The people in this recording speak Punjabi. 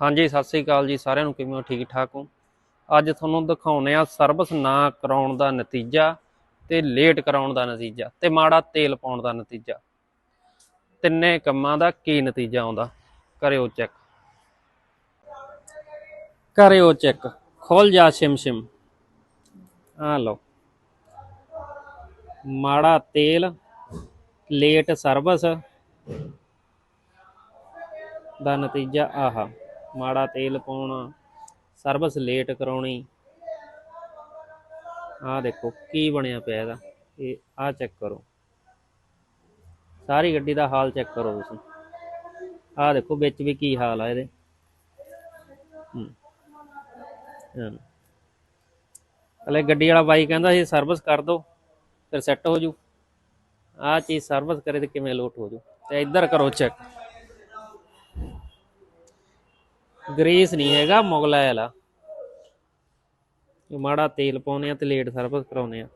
ਹਾਂਜੀ, ਸਤਿ ਸ੍ਰੀ ਅਕਾਲ ਜੀ, ਸਾਰਿਆਂ ਨੂੰ ਕਿਵੇਂ ਹੋ? ਠੀਕ ਠਾਕ ਹੋ? ਅੱਜ ਤੁਹਾਨੂੰ ਦਿਖਾਉਨੇ ਆ ਸਰਵਿਸ ਨਾ ਕਰਾਉਣ ਦਾ ਨਤੀਜਾ ਤੇ ਲੇਟ ਕਰਾਉਣ ਦਾ ਨਤੀਜਾ ਤੇ ਮਾੜਾ ਤੇਲ ਪਾਉਣ ਦਾ ਨਤੀਜਾ। ਤਿੰਨੇ ਕੰਮਾਂ ਦਾ ਕੀ ਨਤੀਜਾ ਆਉਂਦਾ? ਕਰਿਓ ਚੈੱਕ। ਕਰਿਓ ਚੈੱਕ। ਖੋਲ ਜਾ ਸ਼ਿਮ। ਆ ਲਓ। ਮਾੜਾ ਤੇਲ, ਲੇਟ ਸਰਵਿਸ ਦਾ ਨਤੀਜਾ ਆਹਾ। ਮਾੜਾ ਤੇਲ ਪਾਉਣਾ ਸਰਵਿਸ ਲੇਟ ਕਰਾਉਣੀ। ਆਹ ਦੇਖੋ ਕੀ ਬਣਿਆ ਪਿਆ ਇਹਦਾ। ਇਹ ਆਹ ਚੈੱਕ ਕਰੋ। ਸਾਰੀ ਗੱਡੀ ਦਾ ਹਾਲ ਚੈੱਕ ਕਰੋ ਤੁਸੀਂ। ਆਹ ਦੇਖੋ ਵਿੱਚ ਵੀ ਕੀ ਹਾਲ ਆ ਇਹਦੇ। ਹੂੰ। ਹਾਂ। ਗੱਡੀ ਵਾਲਾ ਬਾਈ ਕਹਿੰਦਾ ਸੀ ਸਰਵਿਸ ਕਰ ਦੋ, ਫਿਰ ਸੈੱਟ ਹੋ ਜੂ। ਆਹ ਚੀਜ਼ ਸਰਵਿਸ ਕਰੇ ਤੇ ਕਿਵੇਂ ਲੋਟ ਹੋ ਜੂ? ਤੇ ਇੱਧਰ ਕਰੋ ਚੈੱਕ ਗ੍ਰੇਸ ਨਹੀਂ ਹੈਗਾ ਮੁਗਲਾ ਵਾਲਾ। ਮਾੜਾ ਤੇਲ ਪਾਉਨੇ ਆ ਤੇ ਲੇਟ ਸਰਵਿਸ ਕਰਾਉਨੇ ਆ।